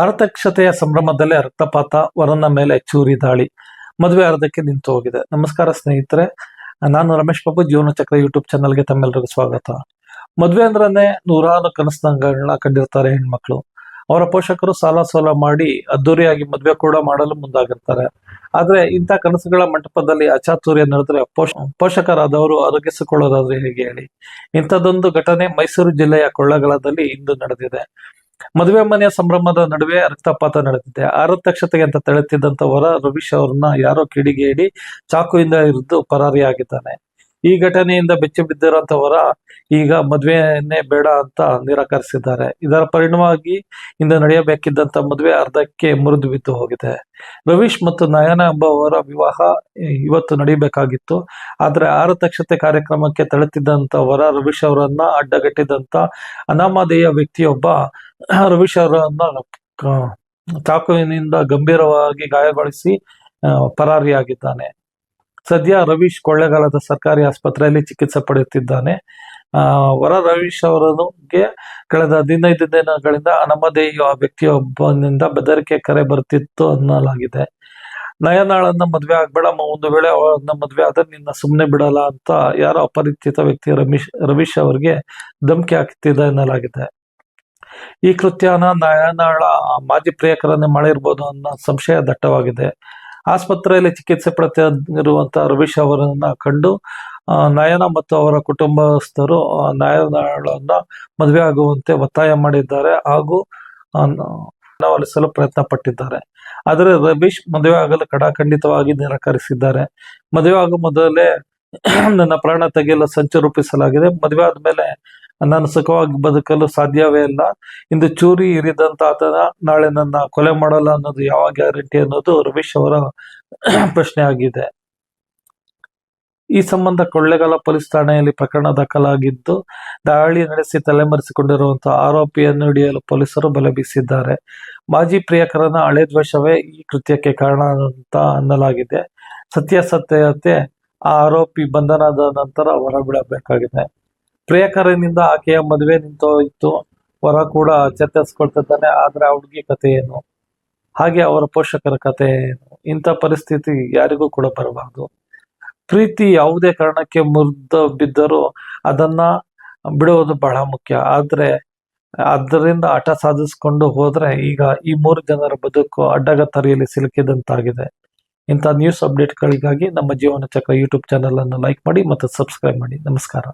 ಆರತಕ್ಷತೆಯ ಸಂಭ್ರಮದಲ್ಲೇ ರಕ್ತಪಾತ ವರನ ಮೇಲೆ ಚೂರಿ ದಾಳಿ, ಮದುವೆ ಅರ್ಧಕ್ಕೆ ನಿಂತು ಹೋಗಿದೆ. ನಮಸ್ಕಾರ ಸ್ನೇಹಿತರೆ, ನಾನು ರಮೇಶ್ ಬಾಬು ಜೀವನ ಚಕ್ರ ಯೂಟ್ಯೂಬ್ ಚಾನಲ್ಗೆ ತಮ್ಮೆಲ್ಲರಿಗೂ ಸ್ವಾಗತ. ಮದುವೆ ಅಂದ್ರನೆ ನೂರಾರು ಕನಸುಗಳನ್ನ ಕಂಡಿರ್ತಾರೆ ಹೆಣ್ಮಕ್ಳು. ಅವರ ಪೋಷಕರು ಸಾಲ ಸೋಲ ಮಾಡಿ ಅದ್ದೂರಿಯಾಗಿ ಮದುವೆ ಕೂಡ ಮಾಡಲು ಮುಂದಾಗಿರ್ತಾರೆ. ಆದ್ರೆ ಇಂಥ ಕನಸುಗಳ ಮಂಟಪದಲ್ಲಿ ಅಚಾತುರ್ಯ ನಡೆದ್ರೆ ಪೋಷ, ಪೋಷಕರಾದವರು ಅರಗಿಸಿಕೊಳ್ಳೋದಾದ್ರೆ ಹೇಗೆ ಹೇಳಿ? ಇಂಥದ್ದೊಂದು ಘಟನೆ ಮೈಸೂರು ಜಿಲ್ಲೆಯ ಕೊಳ್ಳಗಳದಲ್ಲಿ ಇಂದು ನಡೆದಿದೆ. ಮದುವೆ ಮನೆಯ ಸಂಭ್ರಮದ ನಡುವೆ ರಕ್ತಪಾತ ನಡೆದಿದೆ. ಆರತಕ್ಷತೆಗೆ ಅಂತ ತೆಳೆತಿದ್ದಂತ ವರ ರವೀಶ್ ಅವರನ್ನ ಯಾರೋ ಕಿಡಿಗೇಡಿ ಚಾಕುವಿಂದ ಇರಿದು ಪರಾರಿಯಾಗಿದ್ದಾನೆ. ಈ ಘಟನೆಯಿಂದ ಬೆಚ್ಚಿ ಬಿದ್ದಿರುವಂತ ವರ ಈಗ ಮದುವೆಯನ್ನೇ ಬೇಡ ಅಂತ ನಿರಾಕರಿಸಿದ್ದಾರೆ. ಇದರ ಪರಿಣಾಮವಾಗಿ ಇಂದು ನಡೆಯಬೇಕಿದ್ದಂತ ಮದುವೆ ಅರ್ಧಕ್ಕೆ ಮುರಿದು ಬಿದ್ದು ಹೋಗಿದೆ. ರವೀಶ್ ಮತ್ತು ನಯನ ಎಂಬುವರ ವಿವಾಹ ಇವತ್ತು ನಡೆಯಬೇಕಾಗಿತ್ತು ಆದ್ರೆ ಆರತಕ್ಷತೆ ಕಾರ್ಯಕ್ರಮಕ್ಕೆ ತಳೆತಿದ್ದಂಥ ವರ ರವೀಶ್ ಅವರನ್ನ ಅಡ್ಡಗಟ್ಟಿದಂತ ಅನಾಮಧೇಯ ವ್ಯಕ್ತಿಯೊಬ್ಬ ರವೀಶ್ ಅವರನ್ನ ಚಾಕುವಿನಿಂದ ಗಂಭೀರವಾಗಿ ಗಾಯಗೊಳಿಸಿ ಆ, ಪರಾರಿಯಾಗಿದ್ದಾನೆ. ಸದ್ಯ ರವೀಶ್ ಕೊಳ್ಳೆಗಾಲದ ಸರ್ಕಾರಿ ಆಸ್ಪತ್ರೆಯಲ್ಲಿ ಚಿಕಿತ್ಸೆ ಪಡೆಯುತ್ತಿದ್ದಾನೆ. ಆ, ವರ ರವೀಶ್ ಅವರಿಗೆ ಕಳೆದ ಹದಿನೈದು ದಿನಗಳಿಂದ ಅನಾಮಧೇಯ ವ್ಯಕ್ತಿಯೊಬ್ಬನಿಂದ ಬೆದರಿಕೆ ಕರೆ ಬರುತ್ತಿತ್ತು ಅನ್ನಲಾಗಿದೆ. ನಯನಾಳನ್ನ ಮದ್ವೆ ಆಗ್ಬೇಡ ಒಂದು ವೇಳೆ ಅವಳನ್ನ ಮದ್ವೆ ಆದ್ರೆ ನಿನ್ನ ಸುಮ್ಮನೆ ಬಿಡಲ್ಲ ಅಂತ ಯಾರೋ ಅಪರಿಚಿತ ವ್ಯಕ್ತಿ ರಮೀಶ್ ರವೀಶ್ ಅವರಿಗೆ ಧಮಕಿ ಹಾಕ್ತಿದೆ ಎನ್ನಲಾಗಿದೆ ಈ ಕೃತ್ಯನ ನಯನಾಳ ಮಾಜಿ ಪ್ರಿಯಕರನ್ನೇ ಮಾಡಿರ್ಬೋದು ಅನ್ನೋ ಸಂಶಯ ದಟ್ಟವಾಗಿದೆ. ಆಸ್ಪತ್ರೆಯಲ್ಲಿ ಚಿಕಿತ್ಸೆ ಪಡೆದಿರುವಂತಹ ರವೀಶ್ ಅವರನ್ನ ಕಂಡು ನಯನ ಮತ್ತು ಅವರ ಕುಟುಂಬಸ್ಥರು ನಾಯನಾಳನ್ನ ಮದುವೆ ಆಗುವಂತೆ ಒತ್ತಾಯ ಮಾಡಿದ್ದಾರೆ ಹಾಗೂ ಒಲಿಸಲು ಪ್ರಯತ್ನ ಪಟ್ಟಿದ್ದಾರೆ. ಆದರೆ ರವೀಶ್ ಮದುವೆ ಆಗಲು ಕಡಾಖಂಡಿತವಾಗಿ ನಿರಾಕರಿಸಿದ್ದಾರೆ. ಮದುವೆ ಆಗೋ ಮೊದಲೇ, ನನ್ನ ಪ್ರಾಣ ತೆಗೆಯಲು ಸಂಚು ರೂಪಿಸಲಾಗಿದೆ. ಮದುವೆ ಆದ್ಮೇಲೆ ನಾನು ಸುಖವಾಗಿ ಬದುಕಲು ಸಾಧ್ಯವೇ ಇಲ್ಲ. ಇಂದು ಚೂರಿ ಇರಿದಂತ ಆತನ ನಾಳೆ ನನ್ನ ಕೊಲೆ ಮಾಡಲ್ಲ ಅನ್ನೋದು ಯಾವ ಗ್ಯಾರಂಟಿ ಅನ್ನೋದು ರಮೇಶ್ ಅವರ ಪ್ರಶ್ನೆ ಆಗಿದೆ ಈ ಸಂಬಂಧ ಕೊಳ್ಳೆಗಾಲ ಪೊಲೀಸ್ ಠಾಣೆಯಲ್ಲಿ ಪ್ರಕರಣ ದಾಖಲಾಗಿದ್ದು, ದಾಳಿ ನಡೆಸಿ ತಲೆಮರೆಸಿಕೊಂಡಿರುವಂತಹ ಆರೋಪಿಯನ್ನು ಹಿಡಿಯಲು ಪೊಲೀಸರು ಬಲೆ ಬೀಸಿದ್ದಾರೆ. ಮಾಜಿ ಪ್ರಿಯಕರನ ಹಳೆ ದ್ವೇಷವೇ ಈ ಕೃತ್ಯಕ್ಕೆ ಕಾರಣ ಅಂತ ಅನ್ನಲಾಗಿದೆ. ಸತ್ಯಾಸತ್ಯತೆ ಆ ಆರೋಪಿ ಬಂಧನದ ನಂತರ ಹೊರಬಿಡಬೇಕಾಗಿದೆ. ಪ್ರಿಯಕರನಿಂದ ಆಕೆಯ ಮದುವೆ ನಿಂತೋಯಿತು ವರ ಕೂಡ ಚೇತರಿಸ್ಕೊಳ್ತಿದ್ದಾನೆ, ಆದ್ರೆ ಆ ಹುಡುಗಿ ಕಥೆ ಏನು? ಹಾಗೆ ಅವರ ಪೋಷಕರ ಕಥೆ ಏನು? ಇಂಥ ಪರಿಸ್ಥಿತಿ ಯಾರಿಗೂ ಕೂಡ ಬರಬಾರದು. ಪ್ರೀತಿ ಯಾವುದೇ ಕಾರಣಕ್ಕೆ ಮುರಿದು ಬಿದ್ದರೂ ಅದನ್ನ ಬಿಡುವುದು ಬಹಳ ಮುಖ್ಯ. ಆದ್ರೆ ಅದರಿಂದ ಹಠ ಸಾಧಿಸ್ಕೊಂಡು ಹೋದ್ರೆ ಈಗ ಈ ಮೂರು ಜನರ ಬದುಕು ಅಡ್ಡಗತ್ತರಿಯಲ್ಲಿ ಸಿಲುಕಿದಂತಾಗಿದೆ. ಇಂಥ ನ್ಯೂಸ್ ಅಪ್ಡೇಟ್ಗಳಿಗಾಗಿ ನಮ್ಮ ಜೀವನ ಚಕ್ರ ಯೂಟ್ಯೂಬ್ ಚಾನೆಲ್ ಅನ್ನು ಲೈಕ್ ಮಾಡಿ ಮತ್ತು ಸಬ್ಸ್ಕ್ರೈಬ್ ಮಾಡಿ. ನಮಸ್ಕಾರ.